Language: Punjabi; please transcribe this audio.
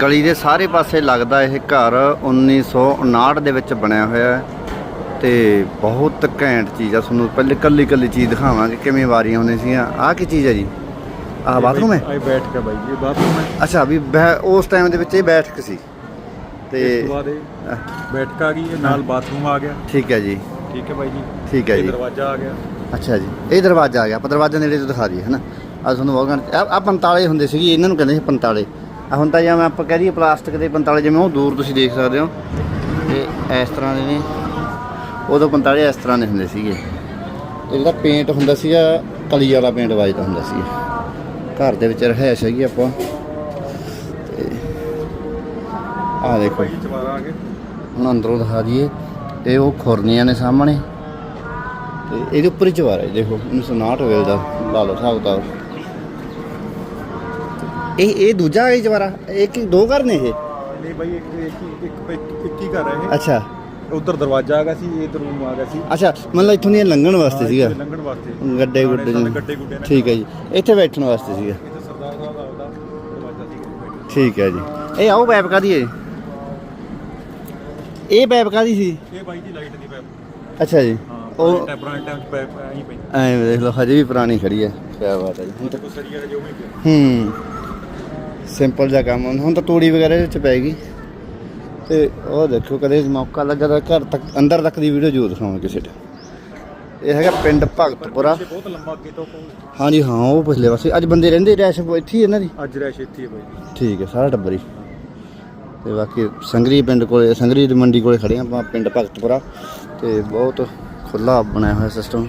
ਗਲੀ ਦੇ ਸਾਰੇ ਪਾਸੇ ਲੱਗਦਾ ਇਹ ਘਰ 1959 ਦੇ ਵਿੱਚ ਬਣਿਆ ਹੋਇਆ ਹੈ ਤੇ ਬਹੁਤ ਘੈਂਟ ਚੀਜ਼ ਆ। ਤੁਹਾਨੂੰ ਪਹਿਲੇ ਕੱਲੀ ਕੱਲੀ ਚੀਜ਼ ਦਿਖਾਵਾਂਗੇ ਕਿਵੇਂ ਵਾਰੀਆਂ ਹੁੰਦੀਆਂ ਸੀਗੀਆਂ। ਆਹ ਕੀ ਚੀਜ਼ ਹੈ ਜੀ? ਆਹ ਬਾਥਰੂਮ ਹੈ? ਆਏ ਬੈਠ ਕੇ ਬਾਈ ਇਹ ਬਾਥਰੂਮ ਹੈ। ਅੱਛਾ ਵੀ ਉਸ ਟਾਈਮ ਦੇ ਵਿੱਚ ਇਹ ਬੈਠਕ ਸੀ। ਤੇ ਇਸ ਤੋਂ ਬਾਅਦ ਇਹ ਬੈਠਕ ਆ ਗਈ ਇਹ ਨਾਲ ਬਾਥਰੂਮ ਆ ਗਿਆ। ਠੀਕ ਹੈ ਜੀ। ਠੀਕ ਹੈ ਬਾਈ ਜੀ। ਠੀਕ ਹੈ ਜੀ। ਦਰਵਾਜ਼ਾ ਆ ਗਿਆ। ਅੱਛਾ ਜੀ। ਇਹ ਦਰਵਾਜ਼ਾ ਆ ਗਿਆ। ਆਪਾਂ ਦਰਵਾਜ਼ਾ ਨੇੜੇ ਤੋਂ ਦਿਖਾ ਦਈਏ ਹਨਾ? ਆ ਤੁਹਾਨੂੰ ਬਹੁਤ ਘੰਟ ਆ 45 ਹੁੰਦੇ ਸੀਗੇ ਇਹਨਾਂ ਨੂੰ ਕਹਿੰਦੇ ਸੀ 45 ਆ ਹੁਣ ਤਾਂ ਜਿਵੇਂ ਆਪਾਂ ਕਹਿ ਦਈਏ ਪਲਾਸਟਿਕ ਦੇ 45 ਜਿਵੇਂ ਉਹ ਦੂਰ ਤੁਸੀਂ ਦੇਖ ਸਕਦੇ ਹੋ, ਤੇ ਇਸ ਤਰ੍ਹਾਂ ਦੇ ਨੇ। ਉਦੋਂ 45 ਇਸ ਤਰ੍ਹਾਂ ਦੇ ਹੁੰਦੇ ਸੀਗੇ। ਤੇ ਜਿਹੜਾ ਪੇਂਟ ਹੁੰਦਾ ਸੀਗਾ, ਕਲੀ ਵਾਲਾ ਪੇਂਟ ਵੱਜਦਾ ਹੁੰਦਾ ਸੀ। ਘਰ ਦੇ ਵਿੱਚ ਰਹਿਸ਼ ਹੈਗੀ ਆਪਾਂ। ਤੇ ਆ ਦੇਖੋ। ਹੁਣ ਅੰਦਰੋਂ ਦਿਖਾ ਦਈਏ, ਤੇ ਉਹ ਖੁਰਨੀਆਂ ਨੇ ਸਾਹਮਣੇ। ਤੇ ਇਹਦੇ ਉੱਪਰ ਹੀ ਚਵਾਰਾ ਦੇਖੋ। 1959 ਵੇਲ ਦਾ ਲਾ ਲਓ ਹਿਸਾਬ ਕਿਤਾਬ ਇਹ ਇਹ ਦੂਜਾ ਹੈ ਚਵਾਰਾ ਇਹ ਕਿ ਦੋ ਘਰ ਨੇ ਇਹ? ਨਹੀਂ ਬਾਈ ਇੱਕ ਇੱਕ ਹੀ- ਇੱਕ ਇੱਕ ਇੱਕ ਹੀ ਘਰ ਹੈ ਇਹ। ਅੱਛਾ। ਉਧਰ ਦਰਵਾਜ਼ਾ ਗਿਆ ਸੀ ਇਧਰ ਰੂਮ ਆ ਗਿਆ ਸੀ। ਅੱਛਾ ਮਤਲਬ ਇੱਥੋਂ ਦੀ ਲੰਘਣ ਵਾਸਤੇ ਸੀਗਾ। ਇੱਥੇ ਲੰਘਣ ਵਾਸਤੇ। ਗੱਡੇ ਗੁੱਡੇ ਨੇ। ਠੀਕ ਹੈ ਜੀ। ਇੱਥੇ ਬੈਠਣ ਵਾਸਤੇ ਸੀਗਾ। ਇੱਥੇ ਸਰਦਾਰ ਸਾਹਿਬ ਦਾ ਆਪਦਾ ਦਰਵਾਜ਼ਾ ਸੀ ਠੀਕ ਹੈ ਜੀ। ਇਹ ਆਓ ਪੈਪ ਕਾਦੀ ਹੈ? ਇਹ ਪੈਪ ਕਾਦੀ ਸੀ? ਇਹ ਬਾਈ ਦੀ ਲਾਈਟ ਦੀ ਪੈਪ ਅੱਛਾ ਜੀ। ਹਾਂ ਉਹ- ਉਹ ਟੈਂਪਰਾਂ ਪੈਪ ਐਂ ਹੀ ਪਈ। ਐਂ ਦੇਖ ਲਓ ਹਜੇ ਵੀ ਪੁਰਾਣੀ ਖੜੀ ਹੈ। ਕੀ ਬਾਤ ਹੈ ਜੀ। ਹੁਣ ਤਾਂ ਕੋਈ ਸਰੀਆ ਜੋ ਵੀ ਪਿਆ। ਹੂੰ। ਸਿੰਪਲ ਜਿਹਾ ਕੰਮ। ਹੁਣ ਤਾਂ ਤੂੜੀ ਵਗੈਰਾ ਵਿੱਚ ਪੈਗੀ ਤੇ ਉਹ ਦੇਖੋ ਕਦੇ ਮੌਕਾ ਲੱਗਾ ਤਾਂ ਘਰ ਤੱਕ ਅੰਦਰ ਤੱਕ ਦੀ ਵੀਡੀਓ ਜ਼ਰੂਰ ਦਿਖਾਵਾਂ ਕਿਸੇ ਤੇ ਇਹ ਹੈਗਾ ਪਿੰਡ ਭਗਤਪੁਰਾ। ਬਹੁਤ ਲੰਬਾ ਅੱਗੇ ਤੋਂ ਹਾਂਜੀ ਹਾਂ ਉਹ ਪਿਛਲੇ ਪਾਸੇ। ਅੱਜ ਬੰਦੇ ਰਹਿੰਦੇ ਰੈਸ਼ ਇੱਥੇ ਹੀ ਇਹਨਾਂ ਦੀ? ਅੱਜ ਰੈਸ਼ ਇੱਥੇ ਹੀ ਹੈ ਬਾਈ ਠੀਕ ਹੈ ਸਾਰਾ ਟੱਬਰ ਹੀ। ਤੇ ਬਾਕੀ ਸੰਗਰੀ ਪਿੰਡ ਕੋਲੇ ਸੰਗਰੀ ਮੰਡੀ ਕੋਲੇ ਖੜੇ ਆਪਾਂ ਪਿੰਡ ਭਗਤਪੁਰਾ। ਤੇ ਬਹੁਤ ਖੁੱਲਾ ਬਣਿਆ ਹੋਇਆ ਸਿਸਟਮ